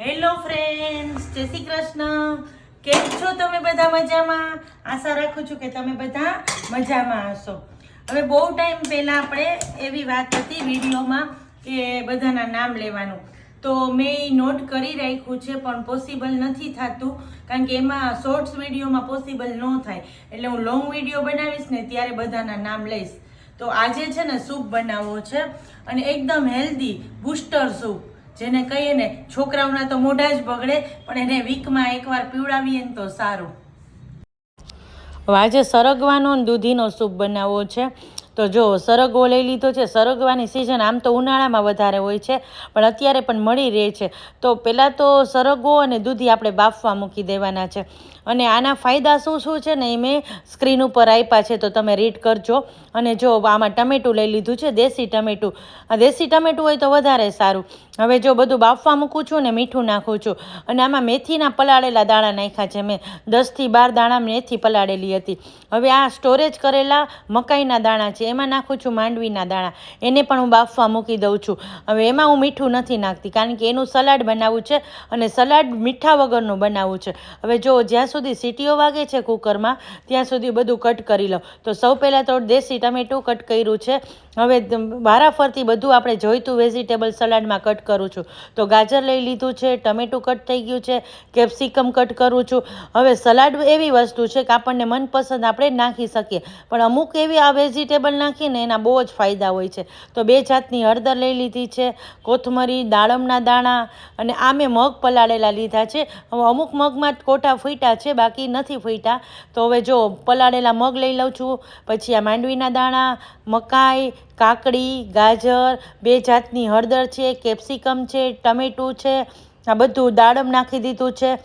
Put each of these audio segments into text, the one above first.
Hello friends જય શ્રી કૃષ્ણ. કેમ છો તમે બધા મજામાં? આશા રાખું છું કે તમે બધા મજામાં હશો. હવે બહુ ટાઈમ પહેલાં આપણે એવી વાત હતી વિડીયોમાં કે બધાના નામ લેવાનું. તો મેં નોટ કરી રાખ્યું છે, પણ પોસિબલ નથી થતું, કારણ કે એમાં શોર્ટ્સ વિડીયોમાં પોસિબલ ન થાય. એટલે હું લોંગ વીડિયો બનાવીશ ને ત્યારે બધાના નામ લઈશ. તો આજે છે ને સૂપ બનાવવો છે, અને એકદમ હેલ્ધી બૂસ્ટર સૂપ જેને કહીએ ને, છોકરાઓના તો મોઢા જ બગડે, પણ એને વીકમાં એકવાર પીવડાવીએ ને તો સારું. આજે સરગવાનો દૂધીનો સૂપ બનાવવો છે. તો જો સરગવો લઈ લીધો છે, સરગવાની સિઝન આમ તો ઉનાળામાં વધારે હોય છે, પણ અત્યારે પણ મળી રહે છે. તો પહેલાં તો સરગવો અને દૂધી આપણે બાફવા મૂકી દેવાના છે. અને આના ફાયદા શું શું છે ને એ મેં સ્ક્રીન ઉપર આપ્યા છે, તો તમે રીડ કરજો. અને જો આમાં ટમેટું લઈ લીધું છે, દેશી ટમેટું. આ દેશી ટમેટું હોય તો વધારે સારું. હવે જો બધું બાફવા મૂકું છું ને મીઠું નાખું છું. અને આમાં મેથીના પલાળેલા દાણા નાખ્યા છે મેં. દસથી બાર દાણા મેથી પલાળેલી હતી. હવે આ સ્ટોરેજ કરેલા મકાઈના દાણા છે એમાં નાખું છું માંડવીના દાણા. એને પણ હું બાફવા મૂકી દઉં છું. હવે એમાં હું મીઠું નથી નાખતી, કારણ કે એનું સલાડ બનાવવું છે અને સલાડ મીઠા વગરનું બનાવવું છે. હવે જો જ્યાં સુધી સીટીઓ વાગે છે કુકરમાં, ત્યાં સુધી બધું કટ કરી લઉં. તો સૌ પહેલાં તો દેશી ટમેટું કટ કર્યું છે. હવે વારાફરતી બધું આપણે જોઈતું વેજીટેબલ સલાડમાં કટ કરું છું. તો ગાજર લઈ લીધું છે, ટમેટું કટ થઈ ગયું છે, કેપ્સિકમ કટ કરું છું. હવે સલાડ એવી વસ્તુ છે કે આપણને મનપસંદ આપણે નાખી શકીએ. પણ અમુક એવી આ વેજીટેબલ નાખીને એના બહુ જ ફાયદા હોય છે. તો બે જાતની હળદર લઈ લીધી છે, કોથમરી, દાડમના દાણા અને આ મેં મગ પલાળેલા લીધા છે. હવે અમુક મગમાં કોટા ફૂટ્યા છે, બાકી નથી ફૂટ્યા. તો હવે જો પલાળેલા મગ લઈ લઉં છું, પછી આ માંડવીના દાણા, મકાઈ, કાકડી, ગાજર, બે જાતની હળદર છે, કેપ્સિકમ છે, ટમેટું છે, આ બધું દાડમ નાખી દીધું છે.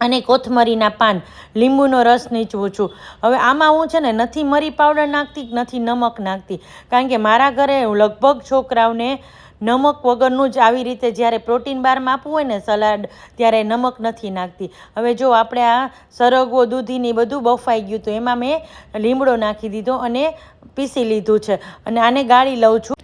અને કોથમરીના પાન, લીંબુનો રસ નીચવું છું. હવે આમાં હું છે ને નથી મરી પાવડર નાખતી નથી નમક નાખતી. કારણ કે મારા ઘરે લગભગ છોકરાઓને નમક વગરનું જ આવી રીતે જ્યારે પ્રોટીન બારમાં આપવું હોય ને સલાડ, ત્યારે નમક નથી નાખતી. હવે જો આપણે આ સરગવો, દૂધીની બધું બફાઈ ગયું તો એમાં મેં લીમડો નાખી દીધો અને પીસી લીધું છે. અને આને ગાળી લઉં છું.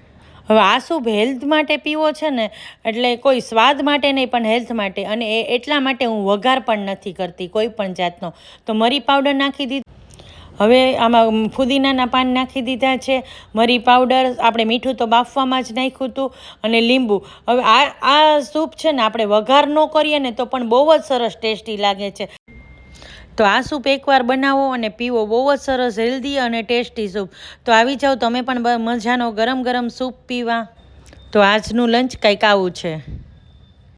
હવે આ સૂપ હેલ્થ માટે પીવો છે ને, એટલે કોઈ સ્વાદ માટે નહીં, પણ હેલ્થ માટે. અને એ એટલા માટે હું વઘાર પણ નથી કરતી કોઈ પણ જાતનો. તો મરી પાવડર નાખી દીધું, હવે આમાં ફુદીનાના પાન નાખી દીધા છે. મરી પાવડર આપણે મીઠું તો બાફવામાં જ નાખ્યું હતું. અને લીંબુ. હવે આ આ સૂપ છે ને, આપણે વઘાર ન કરીએ ને, તો પણ બહુ જ સરસ ટેસ્ટી લાગે છે. તો આ સૂપ એકવાર બનાવો અને પીવો. બહુ જ સરસ, હેલ્ધી અને ટેસ્ટી સૂપ. તો આવી જાઓ, તમે પણ મજાનો ગરમ ગરમ સૂપ પીવા. તો આજનું લંચ કંઈક આવું છે.